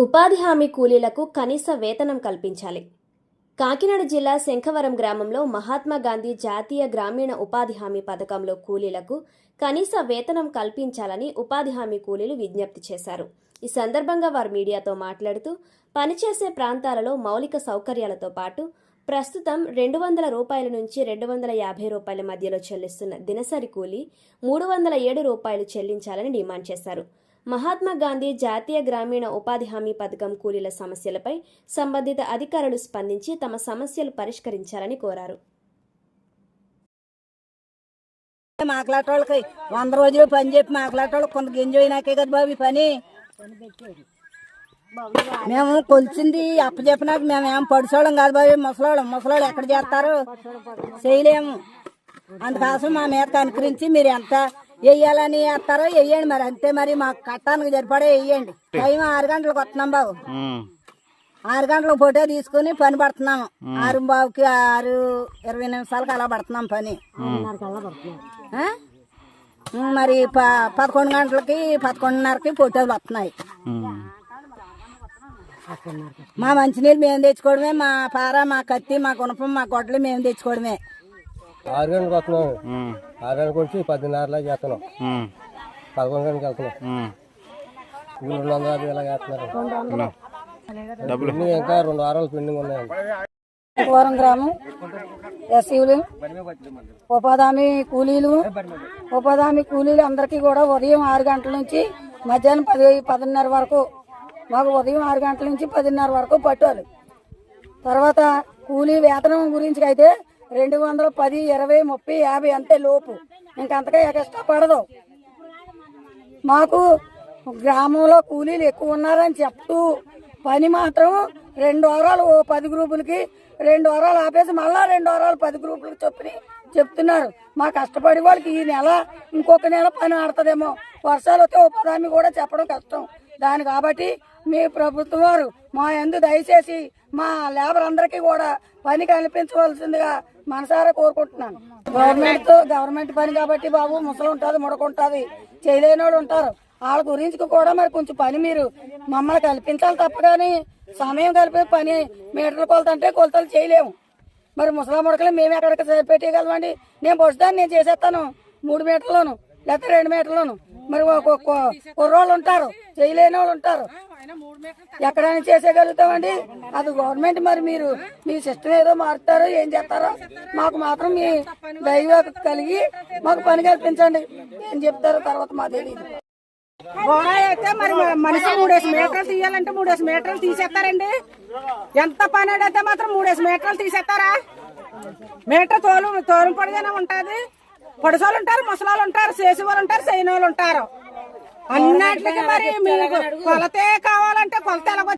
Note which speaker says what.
Speaker 1: ఉపాధి హామీ కూలీలకు కనీస వేతనం కల్పించాలి. కాకినాడ జిల్లా శంఖవరం గ్రామంలో మహాత్మా గాంధీ జాతీయ గ్రామీణ ఉపాధి హామీ పథకంలో కూలీలకు కనీస వేతనం కల్పించాలని ఉపాధి హామీ కూలీలు విజ్ఞప్తి చేశారు. ఈ సందర్భంగా వారు మీడియాతో మాట్లాడుతూ పనిచేసే ప్రాంతాలలో మౌలిక సౌకర్యాలతో పాటు ప్రస్తుతం రెండు వందల రూపాయల నుంచి రెండు వందల యాభై రూపాయల మధ్యలో చెల్లిస్తున్న దినసరి కూలీ మూడు వందల ఏడు రూపాయలు చెల్లించాలని డిమాండ్ చేశారు. మహాత్మా గాంధీ జాతీయ గ్రామీణ ఉపాధి హామీ పథకం కూలీల సమస్యలపై సంబంధిత అధికారులు స్పందించి తమ సమస్యలు పరిష్కరించాలని కోరారు.
Speaker 2: మాట్లాడేవాళ్ళకి వంద రోజులు పని చెప్పి మాట్లాడేవాళ్ళకి కొంత గింజ అయినాకే కదా బాబు ఈ పని? మేము కొలిచింది అప్పచెప్పినాక మేము ఏం పడిసోళ్ళం కాదు బాబు ముసలోళ్ళం. ముసలోళ్ళు ఎక్కడ చేస్తారు? చేయలేము. అందుకోసం మా మీద కనుకరించి మీరు ఎంత వెయ్యాలని వేస్తారో వెయ్యండి మరి. అంతే మరి మాకు కట్టానికి సరిపడే వెయ్యండి. టైం ఆరు గంటలకు వస్తున్నాం బాబు. ఆరు గంటలకు ఫోటో తీసుకుని పని పడుతున్నాము. ఆరు బావుకి ఆరు ఇరవై నిమిషాలకు అలా పడుతున్నాం పని. ఆ? మరి ప పదకొండు గంటలకి పదకొండున్నరకి ఫోటోలు వస్తున్నాయి. మా మంచినీళ్ళు మేము తెచ్చుకోవడమే మా పార మా కత్తి మా గుణపం మా గొడ్డలు మేము తెచ్చుకోవడమే.
Speaker 3: ఆరు గంటలకు వస్తున్నాం. ఆరు గంటలకు వచ్చి పదిన్నరలా చేస్తున్నాం. పదకొండు గంటలకు వెళ్తున్నాం. రెండు వందల యాభై ఇలా చేస్తున్నారు. పెండింగ్ ఇంకా రెండు వారాలు పెండింగ్ ఉన్నాయండి.
Speaker 2: పూరం గ్రామం ఎస్సీలు ఉపాధి కూలీలు ఉపాధి కూలీలు అందరికీ కూడా ఉదయం ఆరు గంటల నుంచి మధ్యాహ్నం పది పదిన్నర వరకు మాకు ఉదయం ఆరు గంటల నుంచి పదిన్నర వరకు పట్టాలి. తర్వాత కూలీ వేతనం గురించి అయితే రెండు వందల పది ఇరవై ముప్పై యాభై అంతే లోపు. ఇంకంతగా ఎక్స్ట్రా పడదు. మాకు గ్రామంలో కూలీలు ఎక్కువ ఉన్నారని చెప్తూ పని మాత్రం రెండు వారాలు ఓ పది గ్రూపులకి రెండు వారాలు ఆపేసి మళ్ళా రెండు వారాలు పది గ్రూపులకు చొప్పుని చెప్తున్నారు. మా కష్టపడి వాళ్ళకి ఈ నెల ఇంకొక నెల పని ఆడుతుందేమో. వర్షాలు వస్తే ఉపాధి కూడా చెప్పడం కష్టం. దాని కాబట్టి మీ ప్రభుత్వం వారు మా ఎందు దయచేసి మా లేబర్ అందరికీ కూడా పని కల్పించవలసిందిగా మనసారా కోరుకుంటున్నాను. గవర్నమెంట్ గవర్నమెంట్ పని కాబట్టి బాబు ముసలు ఉంటుంది ముడకుంటుంది చేయలేని ఉంటారు. వాళ్ళ గురించి కూడా మరి కొంచెం పని మీరు మమ్మల్ని కల్పించాలి తప్ప కానీ సమయం కలిపి పని మీటర్లు కొలతంటే కొలతలు చేయలేము. మరి ముసలా ముడకలు మేము ఎక్కడికి సరిపెట్టేయగలమండి. నేను పొడుస్తాను నేను చేసేస్తాను మూడు మీటర్లోను. లేకపోతే రెండు మీటర్లోను. మరి ఒక కుర్రోళ్ళు ఉంటారు. చేయలేని వాళ్ళు ఉంటారు. ఎక్కడైనా చేసేయగలుగుతామండి? అది గవర్నమెంట్ మరి మీరు మీ సిస్టమ్ ఏదో మారుతారో ఏం చేస్తారో మాకు మాత్రం మీ దైవ కలిగి మాకు పని కల్పించండి. ఏం చెప్తారో తర్వాత మా తెలియదు.
Speaker 4: గోడ అయితే మరి మనిషి మూడేసి మీటర్లు తీయాలంటే మూడేసి మీటర్లు తీసేస్తారండి. ఎంత పని అయితే మాత్రం మూడేసి మీటర్లు తీసేస్తారా? మీటర్ తోలు తోలు పొడిగానే ఉంటది. పొడిసోళ్ళు ఉంటారు ముసలాళ్ళు ఉంటారు చేసి వాళ్ళు ఉంటారు చేయని వాళ్ళు ఉంటారు అన్నిటికీ మరి మీకు కొలతే కావాలంటే కొలత ఎలాగో